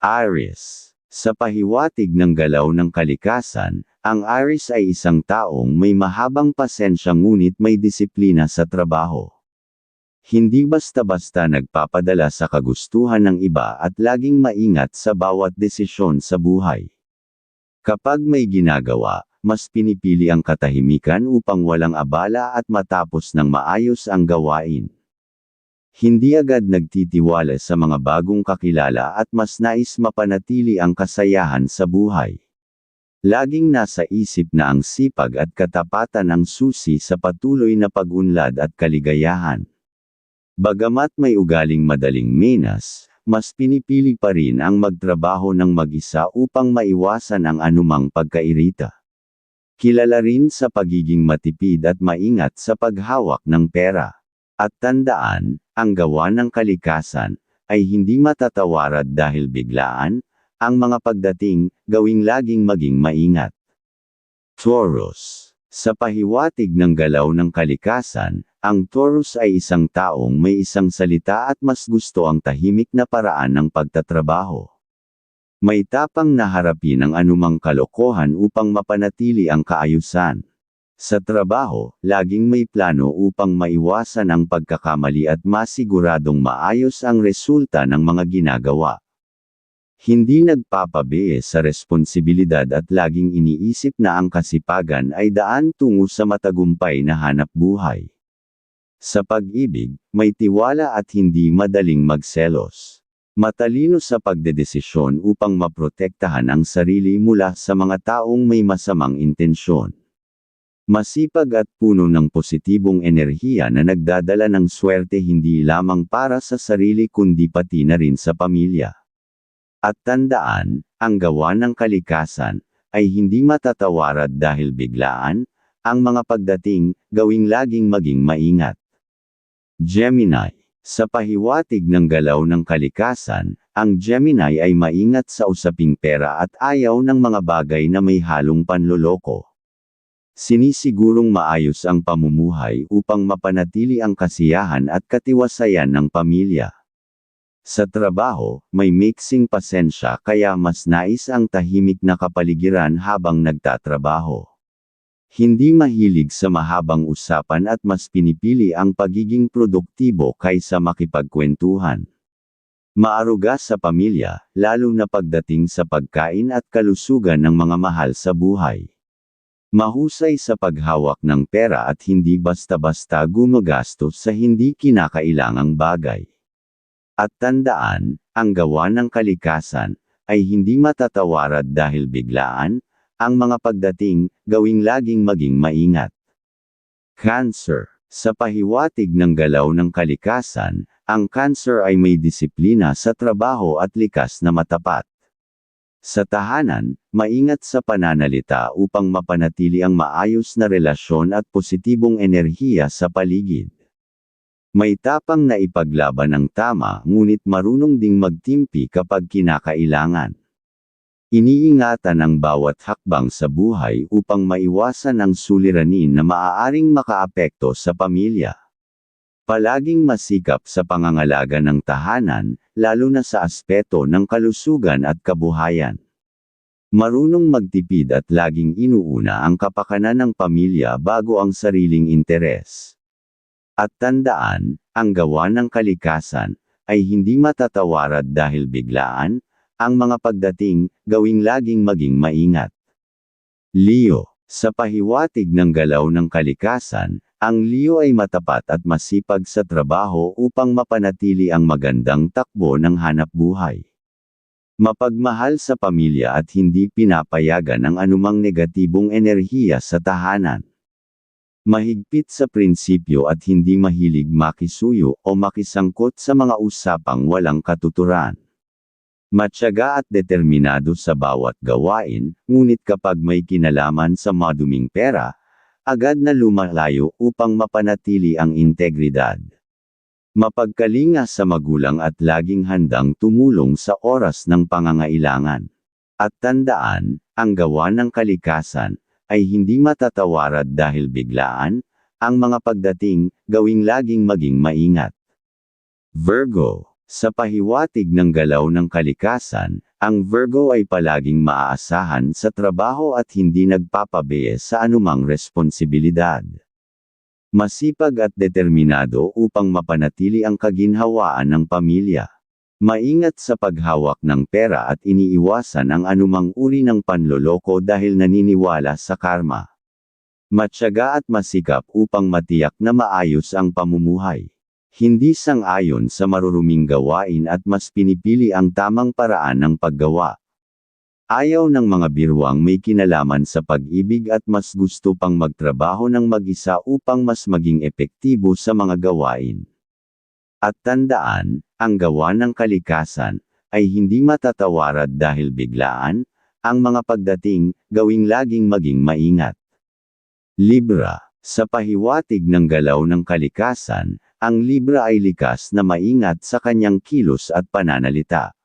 Aries. Sa pahiwatig ng galaw ng kalikasan, ang Aries ay isang taong may mahabang pasensya ngunit may disiplina sa trabaho. Hindi basta-basta nagpapadala sa kagustuhan ng iba at laging maingat sa bawat desisyon sa buhay. Kapag may ginagawa, mas pinipili ang katahimikan upang walang abala at matapos ng maayos ang gawain. Hindi agad nagtitiwala sa mga bagong kakilala at mas nais mapanatili ang kasayahan sa buhay. Laging nasa isip na ang sipag at katapatan ang susi sa patuloy na pag-unlad at kaligayahan. Bagamat may ugaling madaling menas, mas pinipili pa rin ang magtrabaho ng mag-isa upang maiwasan ang anumang pagkairita. Kilala rin sa pagiging matipid at maingat sa paghawak ng pera. At tandaan, ang gawa ng kalikasan, ay hindi matatawarad dahil biglaan, ang mga pagdating, gawing laging maging maingat. Taurus Sa pahiwatig ng galaw ng kalikasan, ang Taurus ay isang taong may isang salita at mas gusto ang tahimik na paraan ng pagtatrabaho. May tapang na harapin ang anumang kalokohan upang mapanatili ang kaayusan. Sa trabaho, laging may plano upang maiwasan ang pagkakamali at masiguradong maayos ang resulta ng mga ginagawa. Hindi nagpapabe sa responsibilidad at laging iniisip na ang kasipagan ay daan tungo sa matagumpay na hanap buhay. Sa pag-ibig, may tiwala at hindi madaling magselos. Matalino sa pagdedesisyon upang maprotektahan ang sarili mula sa mga taong may masamang intensyon. Masipag at puno ng positibong enerhiya na nagdadala ng swerte hindi lamang para sa sarili kundi pati na rin sa pamilya. At tandaan, ang gawa ng kalikasan, ay hindi matatawarad dahil biglaan, ang mga pagdating, gawing laging maging maingat. Gemini Sa pahiwatig ng galaw ng kalikasan, ang Gemini ay maingat sa usaping pera at ayaw ng mga bagay na may halong panloloko. Sinisigurong maayos ang pamumuhay upang mapanatili ang kasiyahan at katiwasayan ng pamilya. Sa trabaho, may mixing pasensya kaya mas nais ang tahimik na kapaligiran habang nagtatrabaho. Hindi mahilig sa mahabang usapan at mas pinipili ang pagiging produktibo kaysa makipagkwentuhan. Maaruga sa pamilya, lalo na pagdating sa pagkain at kalusugan ng mga mahal sa buhay. Mahusay sa paghawak ng pera at hindi basta-basta gumagastos sa hindi kinakailangang bagay. At tandaan, ang gawa ng kalikasan, ay hindi matatawarad dahil biglaan, ang mga pagdating, gawing laging maging maingat. Cancer Sa pahiwatig ng galaw ng kalikasan, ang cancer ay may disiplina sa trabaho at likas na matapat. Sa tahanan, maingat sa pananalita upang mapanatili ang maayos na relasyon at positibong enerhiya sa paligid. May tapang na ipaglaban ang tama ngunit marunong ding magtimpi kapag kinakailangan. Iniingatan ang bawat hakbang sa buhay upang maiwasan ang suliranin na maaaring makaapekto sa pamilya. Palaging masikap sa pangangalaga ng tahanan, lalo na sa aspeto ng kalusugan at kabuhayan. Marunong magtipid at laging inuuna ang kapakanan ng pamilya bago ang sariling interes. At tandaan, ang gawa ng kalikasan, ay hindi matatawarad dahil biglaan, ang mga pagdating, gawing laging maging maingat. Leo, sa pahiwatig ng galaw ng kalikasan, ang Leo ay matapat at masipag sa trabaho upang mapanatili ang magandang takbo ng hanap buhay. Mapagmahal sa pamilya at hindi pinapayagan ang anumang negatibong enerhiya sa tahanan. Mahigpit sa prinsipyo at hindi mahilig makisuyo o makisangkot sa mga usapang walang katuturan. Matyaga at determinado sa bawat gawain, ngunit kapag may kinalaman sa maduming pera, agad na lumalayo upang mapanatili ang integridad. Mapagkalinga sa magulang at laging handang tumulong sa oras ng pangangailangan. At tandaan, ang gawa ng kalikasan, ay hindi matatawarad dahil biglaan, ang mga pagdating, gawing laging maging maingat. Virgo, sa pahiwatig ng galaw ng kalikasan, Ang Virgo ay palaging maaasahan sa trabaho at hindi nagpapabiye sa anumang responsibilidad. Masipag at determinado upang mapanatili ang kaginhawaan ng pamilya. Maingat sa paghawak ng pera at iniiwasan ang anumang uri ng panloloko dahil naniniwala sa karma. Matyaga at masikap upang matiyak na maayos ang pamumuhay. Hindi sang-ayon sa maruruming gawain at mas pinipili ang tamang paraan ng paggawa. Ayaw ng mga birwang may kinalaman sa pag-ibig at mas gusto pang magtrabaho ng mag-isa upang mas maging epektibo sa mga gawain. At tandaan, ang gawa ng kalikasan, ay hindi matatawarad dahil biglaan, ang mga pagdating, gawing laging maging maingat. Libra, sa pahiwatig ng galaw ng kalikasan, ang Libra ay likas na maingat sa kanyang kilos at pananalita.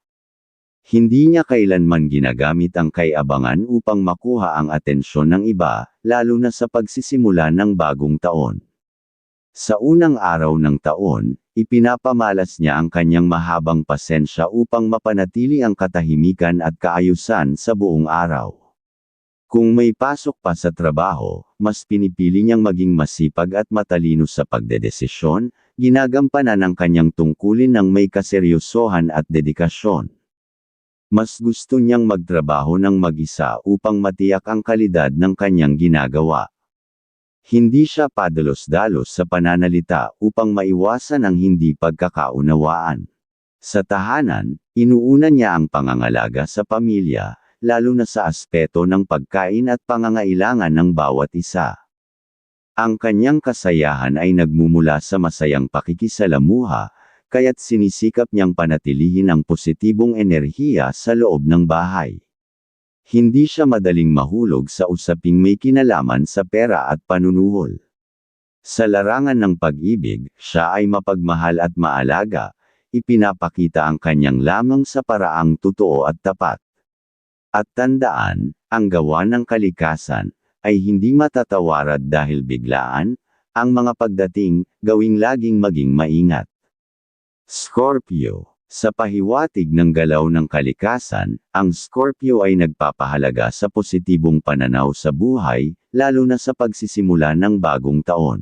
Hindi niya kailanman ginagamit ang kaiabangan upang makuha ang atensyon ng iba, lalo na sa pagsisimula ng bagong taon. Sa unang araw ng taon, ipinapamalas niya ang kanyang mahabang pasensya upang mapanatili ang katahimikan at kaayusan sa buong araw. Kung may pasok pa sa trabaho, mas pinipili niyang maging masipag at matalino sa pagdedesisyon, ginagampanan ang kanyang tungkulin ng may kaseryosohan at dedikasyon. Mas gusto niyang magtrabaho ng mag-isa upang matiyak ang kalidad ng kanyang ginagawa. Hindi siya padalos-dalos sa pananalita upang maiwasan ang hindi pagkakaunawaan. Sa tahanan, inuuna niya ang pangangalaga sa pamilya, lalo na sa aspeto ng pagkain at pangangailangan ng bawat isa. Ang kanyang kasayahan ay nagmumula sa masayang pakikisalamuha, kaya't sinisikap niyang panatilihin ang positibong enerhiya sa loob ng bahay. Hindi siya madaling mahulog sa usaping may kinalaman sa pera at panunuhol. Sa larangan ng pag-ibig, siya ay mapagmahal at maalaga, ipinapakita ang kanyang lamang sa paraang totoo at tapat. At tandaan, ang gawa ng kalikasan, ay hindi matatawarad dahil biglaan, ang mga pagdating, gawing laging maging maingat. Scorpio sa pahiwatig ng galaw ng kalikasan, ang Scorpio ay nagpapahalaga sa positibong pananaw sa buhay, lalo na sa pagsisimula ng bagong taon.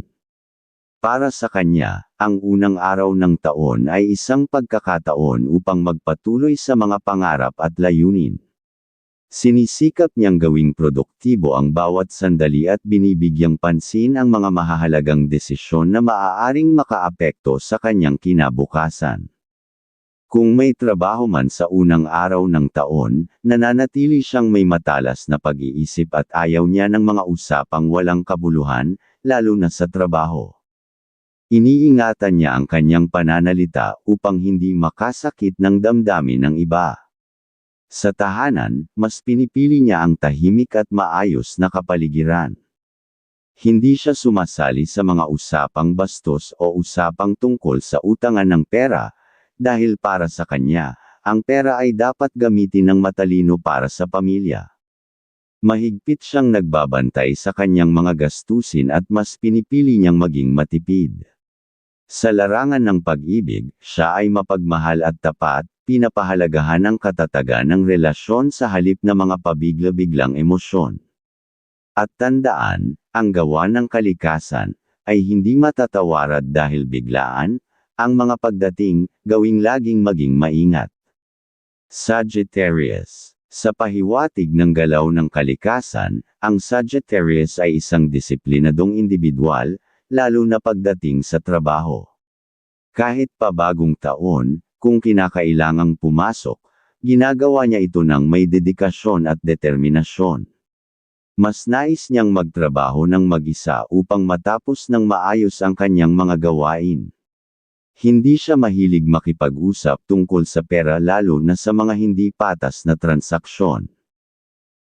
Para sa kanya, ang unang araw ng taon ay isang pagkakataon upang magpatuloy sa mga pangarap at layunin. Sinisikap niyang gawing produktibo ang bawat sandali at binibigyang pansin ang mga mahahalagang desisyon na maaaring makaapekto sa kanyang kinabukasan. Kung may trabaho man sa unang araw ng taon, nananatili siyang may matalas na pag-iisip at ayaw niya ng mga usapang walang kabuluhan, lalo na sa trabaho. Iniingatan niya ang kanyang pananalita upang hindi makasakit ng damdamin ng iba. Sa tahanan, mas pinipili niya ang tahimik at maayos na kapaligiran. Hindi siya sumasali sa mga usapang bastos o usapang tungkol sa utangan ng pera, dahil para sa kanya, ang pera ay dapat gamitin ng matalino para sa pamilya. Mahigpit siyang nagbabantay sa kanyang mga gastusin at mas pinipili niyang maging matipid. Sa larangan ng pag-ibig, siya ay mapagmahal at tapat, pinapahalagahan ang katatagan ng relasyon sa halip na mga pabigla-biglang emosyon. At tandaan, ang gawa ng kalikasan, ay hindi matatawarad dahil biglaan, ang mga pagdating, gawing laging maging maingat. Sagittarius Sa pahiwatig ng galaw ng kalikasan, ang Sagittarius ay isang disiplinadong individual, lalo na pagdating sa trabaho. Kahit pa bagong taon, kung kinakailangang pumasok, ginagawa niya ito ng may dedikasyon at determinasyon. Mas nais niyang magtrabaho ng mag-isa upang matapos ng maayos ang kanyang mga gawain. Hindi siya mahilig makipag-usap tungkol sa pera lalo na sa mga hindi patas na transaksyon.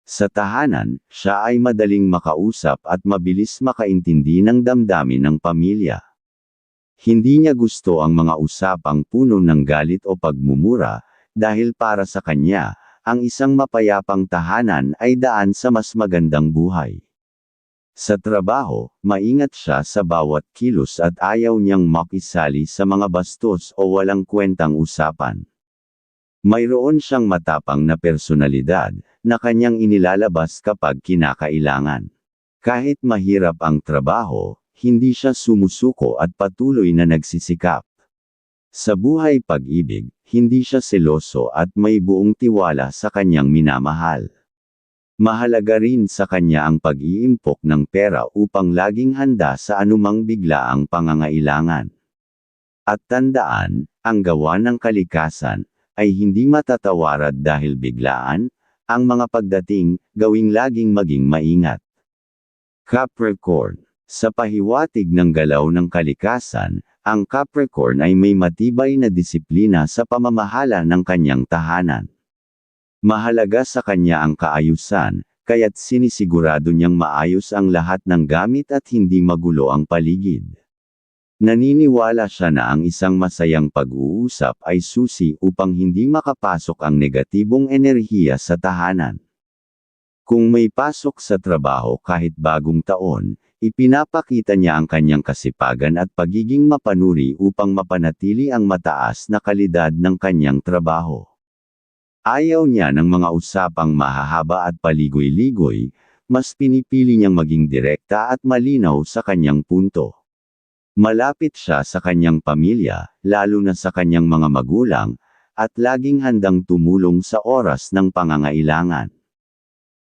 Sa tahanan, siya ay madaling makausap at mabilis makaintindi ng damdamin ng pamilya. Hindi niya gusto ang mga usapang puno ng galit o pagmumura, dahil para sa kanya, ang isang mapayapang tahanan ay daan sa mas magandang buhay. Sa trabaho, maingat siya sa bawat kilos at ayaw niyang makisali sa mga bastos o walang kwentang usapan. Mayroon siyang matapang na personalidad, na kanyang inilalabas kapag kinakailangan. Kahit mahirap ang trabaho, hindi siya sumusuko at patuloy na nagsisikap. Sa buhay pag-ibig, hindi siya seloso at may buong tiwala sa kanyang minamahal. Mahalaga rin sa kanya ang pag-iimpok ng pera upang laging handa sa anumang biglaang pangangailangan. At tandaan, ang gawa ng kalikasan, ay hindi matatawarad dahil biglaan, ang mga pagdating, gawing laging maging maingat. Capricorn Sa pahiwatig ng galaw ng kalikasan, ang Capricorn ay may matibay na disiplina sa pamamahala ng kanyang tahanan. Mahalaga sa kanya ang kaayusan, kaya't sinisigurado niyang maayos ang lahat ng gamit at hindi magulo ang paligid. Naniniwala siya na ang isang masayang pag-uusap ay susi upang hindi makapasok ang negatibong enerhiya sa tahanan. Kung may pasok sa trabaho kahit bagong taon, ipinapakita niya ang kanyang kasipagan at pagiging mapanuri upang mapanatili ang mataas na kalidad ng kanyang trabaho. Ayaw niya ng mga usapang mahahaba at paligoy-ligoy, mas pinipili niyang maging direkta at malinaw sa kanyang punto. Malapit siya sa kanyang pamilya, lalo na sa kanyang mga magulang, at laging handang tumulong sa oras ng pangangailangan.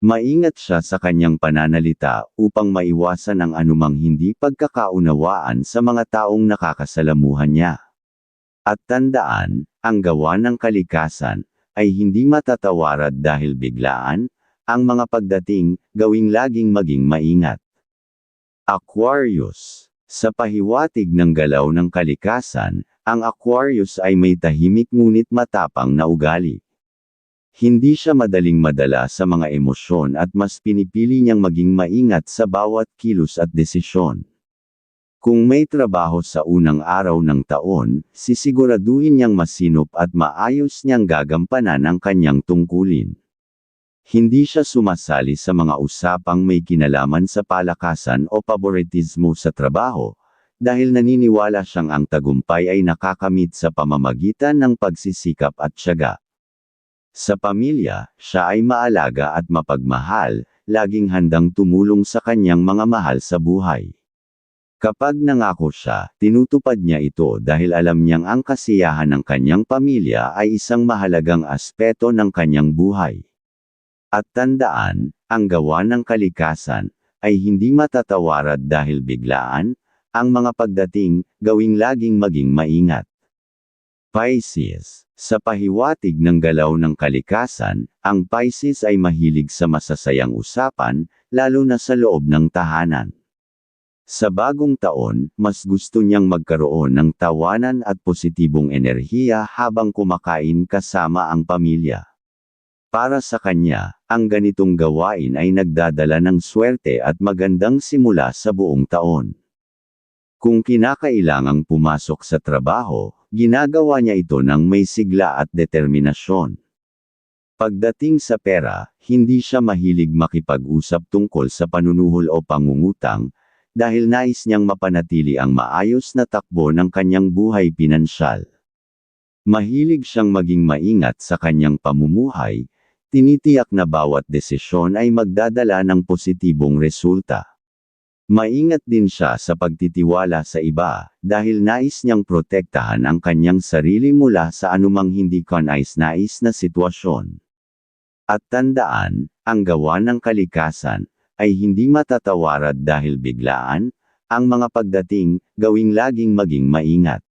Maingat siya sa kanyang pananalita upang maiwasan ang anumang hindi pagkakaunawaan sa mga taong nakakasalamuhan niya. At tandaan, ang gawa ng kalikasan, ay hindi matatawarad dahil biglaan, ang mga pagdating, gawing laging maging maingat. Aquarius Sa pahiwatig ng galaw ng kalikasan, ang Aquarius ay may tahimik ngunit matapang na ugali. Hindi siya madaling madala sa mga emosyon at mas pinipili niyang maging maingat sa bawat kilos at desisyon. Kung may trabaho sa unang araw ng taon, sisiguraduhin niyang masinop at maayos niyang gagampanan ang kanyang tungkulin. Hindi siya sumasali sa mga usapang may kinalaman sa palakasan o paboritismo sa trabaho, dahil naniniwala siyang ang tagumpay ay nakakamit sa pamamagitan ng pagsisikap at tiyaga. Sa pamilya, siya ay maalaga at mapagmahal, laging handang tumulong sa kanyang mga mahal sa buhay. Kapag nangako siya, tinutupad niya ito dahil alam niyang ang kasiyahan ng kanyang pamilya ay isang mahalagang aspeto ng kanyang buhay. At tandaan, ang gawa ng kalikasan, ay hindi matatawarad dahil biglaan, ang mga pagdating, gawing laging maging maingat. Pisces Sa pahiwatig ng galaw ng kalikasan, ang Pisces ay mahilig sa masasayang usapan, lalo na sa loob ng tahanan. Sa bagong taon, mas gusto niyang magkaroon ng tawanan at positibong enerhiya habang kumakain kasama ang pamilya. Para sa kanya, ang ganitong gawain ay nagdadala ng swerte at magandang simula sa buong taon. Kung kinakailangang pumasok sa trabaho, ginagawa niya ito ng may sigla at determinasyon. Pagdating sa pera, hindi siya mahilig makipag-usap tungkol sa panunuhol o pangungutang, dahil nais niyang mapanatili ang maayos na takbo ng kanyang buhay pinansyal. Mahilig siyang maging maingat sa kanyang pamumuhay, tinitiyak na bawat desisyon ay magdadala ng positibong resulta. Maingat din siya sa pagtitiwala sa iba, dahil nais niyang protektahan ang kanyang sarili mula sa anumang hindi kanais-nais na sitwasyon. At tandaan, ang gawa ng kalikasan, ay hindi matatawarad dahil biglaan, ang mga pagdating, gawing laging maging maingat.